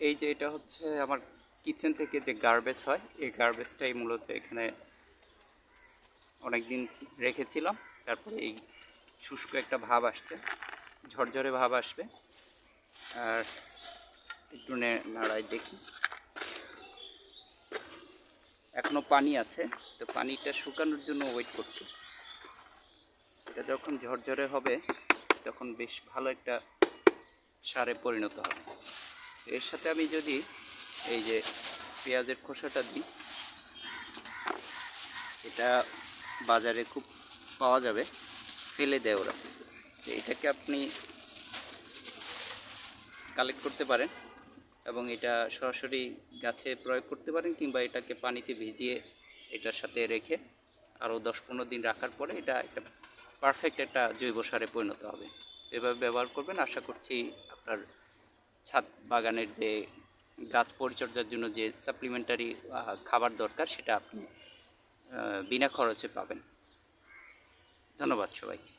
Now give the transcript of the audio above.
এই যে এটা হচ্ছে আমার কিচেন থেকে যে গার্বেজ হয়, এই গার্বেজটাই মূলত এখানে অনেক দিন রেখেছিলাম। তারপরে এই শুষ্ক একটা ভাব আসছে, ঝরঝরে ভাব আসবে। আর একটু নাড়াই দেখি। এখনও পানি আছে, তো পানিটা শুকানোর জন্য ওয়েট করছি। এটা যখন ঝরঝরে হবে, তখন বেশ ভালো একটা সারে পরিণত হবে। এর সাথে আমি যদি এই যে পেঁয়াজের খোসাটা দিই, এটা বাজারে খুব পাওয়া যাবে, ফেলে দেয় ওরা। এটাকে আপনি কালেক্ট করতে পারেন এবং এটা সরাসরি গাছে প্রয়োগ করতে পারেন কিংবা এটাকে পানিতে ভিজিয়ে এটার সাথে রেখে আরও দশ পনেরো দিন রাখার পরে এটা একটা পারফেক্ট একটা জৈব সারে পরিণত হবে। এভাবে ব্যবহার করবেন, আশা করছি আপনার ছাদ বাগানের যে গাছ পরিচর্যার জন্য যে সাপ্লিমেন্টারি খাবার দরকার, সেটা আপনি বিনা খরচে পাবেন। ধন্যবাদ সবাইকে।